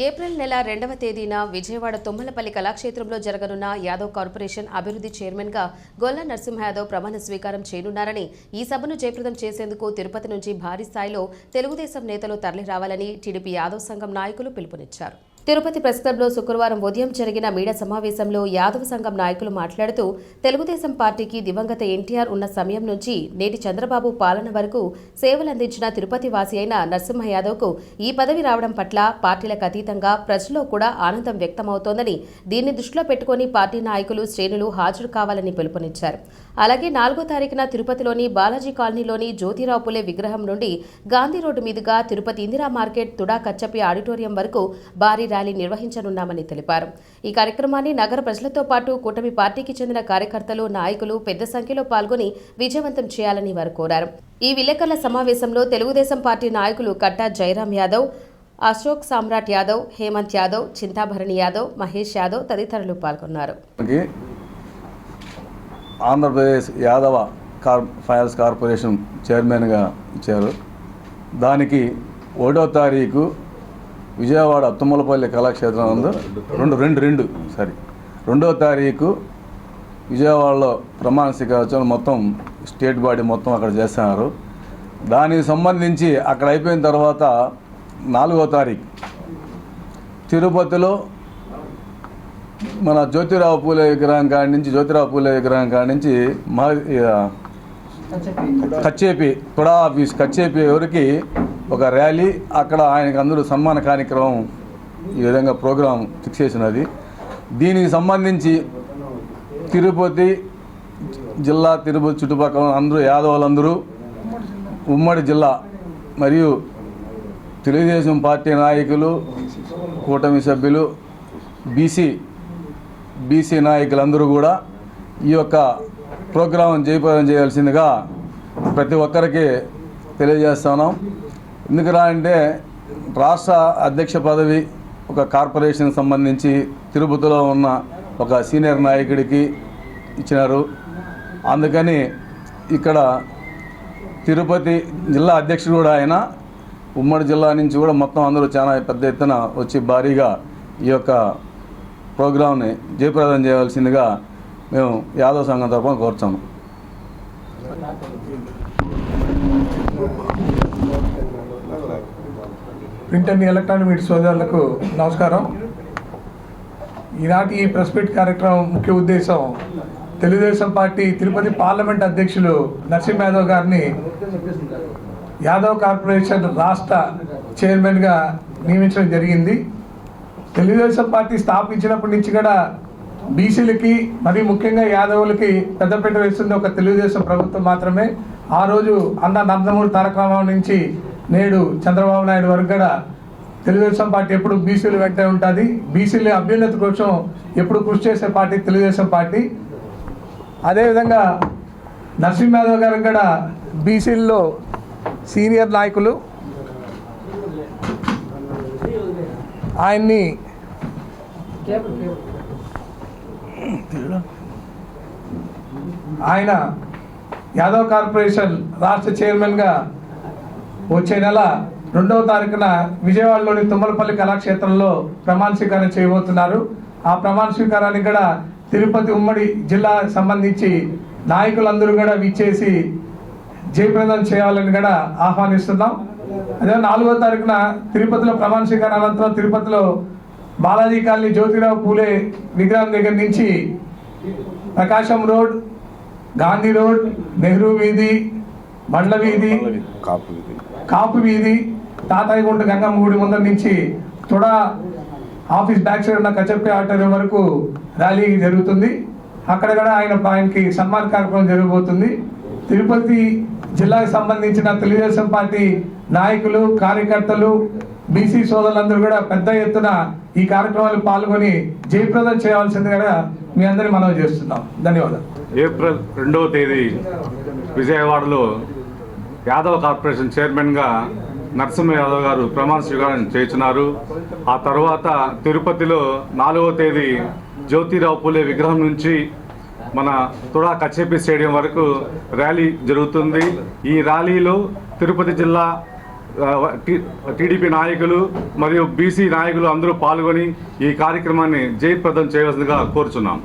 April నెల రెండవ తేదీన విజయవాడ తుమ్మలపల్లి కళాక్షేత్రంలో జరగనున్న యాదవ్ కార్పొరేషన్ అభివృద్ధి చైర్మన్గా గొల్ల నరసింహ యాదవ్ ప్రమాణ స్వీకారం చేయనున్నారని ఈ సభను జయప్రదం చేసేందుకు తిరుపతి నుంచి భారీ స్థాయిలో తెలుగుదేశం నేతలు తరలిరావాలని టీడీపీ యాదవ్ సంఘం నాయకులు పిలుపునిచ్చారు. తిరుపతి ప్రెస్ క్లబ్లో శుక్రవారం ఉదయం జరిగిన మీడియా సమావేశంలో యాదవ సంఘం నాయకులు మాట్లాడుతూ తెలుగుదేశం పార్టీకి దివంగత ఎన్టీఆర్ ఉన్న సమయం నుంచి నేటి చంద్రబాబు పాలన వరకు సేవలందించిన తిరుపతి వాసి అయిన నరసింహ యాదవ్కు ఈ పదవి రావడం పట్ల పార్టీలకు అతీతంగా ప్రజల్లో కూడా ఆనందం వ్యక్తమవుతోందని దీన్ని దృష్టిలో పెట్టుకుని పార్టీ నాయకులు శ్రేణులు హాజరు కావాలని పిలుపునిచ్చారు. అలాగే నాలుగో తారీఖున తిరుపతిలోని బాలాజీ కాలనీలోని జ్యోతిరావు పులే విగ్రహం నుండి గాంధీ రోడ్డు మీదుగా తిరుపతి ఇందిరా మార్కెట్ తుడా కచ్చపి ఆడిటోరియం వరకు భారీ ర్యాలీ నిర్వహించనున్నామని తెలిపారు. ఈ కార్యక్రమాన్ని నగర ప్రజలతో పాటు కూటమి పార్టీకి చెందిన కార్యకర్తలు నాయకులు పెద్ద సంఖ్యలో పాల్గొని విజయవంతం చేయాలని వారు కోరారు. ఈ విలేకరుల సమావేశంలో తెలుగుదేశం పార్టీ నాయకులు కట్టా జయరాం యాదవ్ అశోక్ సామ్రాట్ యాదవ్ హేమంత్ యాదవ్ చింతాభరణి యాదవ్ మహేష్ యాదవ్ తదితరులు పాల్గొన్నారు. Andhra Pradesh Yadava car finance corporation చైర్మన్గా ఇచ్చారు. దానికి ఒకటో తారీఖు విజయవాడ తుమ్మలపల్లి కళాక్షేత్రం రెండు రెండు రెండు సారీ రెండో తారీఖు విజయవాడలో ప్రమాణ స్వీకారోత్సవం మొత్తం స్టేట్ బాడీ మొత్తం అక్కడ చేస్తున్నారు. దానికి సంబంధించి అక్కడ అయిపోయిన తర్వాత నాలుగో తారీఖు తిరుపతిలో మన జ్యోతిరావు పూలే విగ్రహం కాడి నుంచి జ్యోతిరావు పూలే విగ్రహం కాడి నుంచి మా కచ్చేపి. తుడా ఆఫీస్ కచ్చేపి ఎవరికి ఒక ర్యాలీ అక్కడ ఆయనకు అందరూ సన్మాన కార్యక్రమం ఈ విధంగా ప్రోగ్రాం ఫిక్స్ చేసినది. దీనికి సంబంధించి తిరుపతి జిల్లా తిరుపతి చుట్టుపక్కల అందరూ యాదవులందరూ ఉమ్మడి జిల్లా మరియు తెలుగుదేశం పార్టీ నాయకులు కూటమి సభ్యులు బీసీ బీసీ నాయకులందరూ కూడా ఈ యొక్క ప్రోగ్రాం జయప్రదం చేయాల్సిందిగా ప్రతి ఒక్కరికి తెలియజేస్తున్నాం. ఎందుకురా అంటే రాష్ట్ర అధ్యక్ష పదవి ఒక కార్పొరేషన్ సంబంధించి తిరుపతిలో ఉన్న ఒక సీనియర్ నాయకుడికి ఇచ్చినారు. అందుకని ఇక్కడ తిరుపతి జిల్లా అధ్యక్షుడు కూడా ఆయన ఉమ్మడి జిల్లా నుంచి కూడా మొత్తం అందరూ చాలా పెద్ద ఎత్తున వచ్చి భారీగా ఈ యొక్క ప్రోగ్రాంని జయప్రదం చేయవలసిందిగా మేము యాదవ్ సంఘం తరఫున కోరుతాము ప్రింట్ అండ్ ఎలక్ట్రానిక్ మీడియా సోదరులకు నమస్కారం. ఈనాటి ఈ ప్రెస్ మీట్ కార్యక్రమం ముఖ్య ఉద్దేశం తెలుగుదేశం పార్టీ తిరుపతి పార్లమెంట్ అధ్యక్షులు నరసింహ యాదవ్ గారిని యాదవ్ కార్పొరేషన్ రాష్ట్ర చైర్మన్గా నియమించడం జరిగింది. తెలుగుదేశం పార్టీ స్థాపించినప్పటి నుంచి కూడా బీసీలకి మరి ముఖ్యంగా యాదవులకి పెద్దపీట వేస్తుంది ఒక తెలుగుదేశం ప్రభుత్వం మాత్రమే. ఆ రోజు అన్న నందమూరి తారక రామారావు నుంచి నేడు చంద్రబాబు నాయుడు వరకు కూడా తెలుగుదేశం పార్టీ ఎప్పుడు బీసీలు వెంటే ఉంటుంది. బీసీల అభ్యున్నతి కోసం ఎప్పుడు కృషి చేసే పార్టీ తెలుగుదేశం పార్టీ. అదేవిధంగా నరసింహ యాదవ్ గారు కూడా బీసీల్లో సీనియర్ నాయకులు. ఆయన్ని ఆయన యాదవ్ కార్పొరేషన్ రాష్ట్ర చైర్మన్గా వచ్చే నెల రెండవ తారీఖున విజయవాడలోని తుమ్మలపల్లి కళాక్షేత్రంలో ప్రమాణ స్వీకారం చేయబోతున్నారు. ఆ ప్రమాణ స్వీకారానికి కూడా తిరుపతి ఉమ్మడి జిల్లా సంబంధించి నాయకులందరూ కూడా విచ్చేసి జయప్రదం చేయాలని కూడా ఆహ్వానిస్తున్నాం. అదే నాలుగో తారీఖున తిరుపతిలో ప్రమాణ స్వీకారం అనంతరం తిరుపతిలో బాలాజీ కాలనీ జ్యోతిరావు పూలే విగ్రహం దగ్గర నుంచి ప్రకాశం రోడ్ గాంధీ రోడ్ నెహ్రూ వీధి బండ్ల వీధి. కాపు వీధి తాతయ్యగుంట గంగమ్మ గుడి ముందర నుంచి తొడా ఆఫీస్ బ్యాక్ సైడ్ ఉన్న కచ్చప్పి ఆటోరియం వరకు ర్యాలీ జరుగుతుంది. అక్కడ కూడా ఆయన ఆయనకి సన్మాన కార్యక్రమం జరగబోతుంది. తిరుపతి జిల్లాకు సంబంధించిన తెలుగుదేశం పార్టీ నాయకులు కార్యకర్తలు బీసీ సోదరులందరూ కూడా పెద్ద ఎత్తున ఈ కార్యక్రమాలు పాల్గొని జయప్రదం చేయవలసింది కూడా మీ అందరినీ మనవి చేస్తున్నాం. ధన్యవాదాలు. ఏప్రిల్ రెండవ తేదీ విజయవాడలో యాదవ్ కార్పొరేషన్ చైర్మన్గా నరసింహ యాదవ్ గారు ప్రమాణ స్వీకారం చేస్తున్నారు ఆ తర్వాత తిరుపతిలో నాలుగవ తేదీ జ్యోతిరావు పూలే విగ్రహం నుంచి మన తుడా కచ్చేపి స్టేడియం వరకు ర్యాలీ జరుగుతుంది. ఈ ర్యాలీలో తిరుపతి జిల్లా టీడీపీ నాయకులు మరియు బీసీ నాయకులు అందరూ పాల్గొని ఈ కార్యక్రమాన్ని జయప్రదం చేయవలసిందిగా కోరుచున్నాం.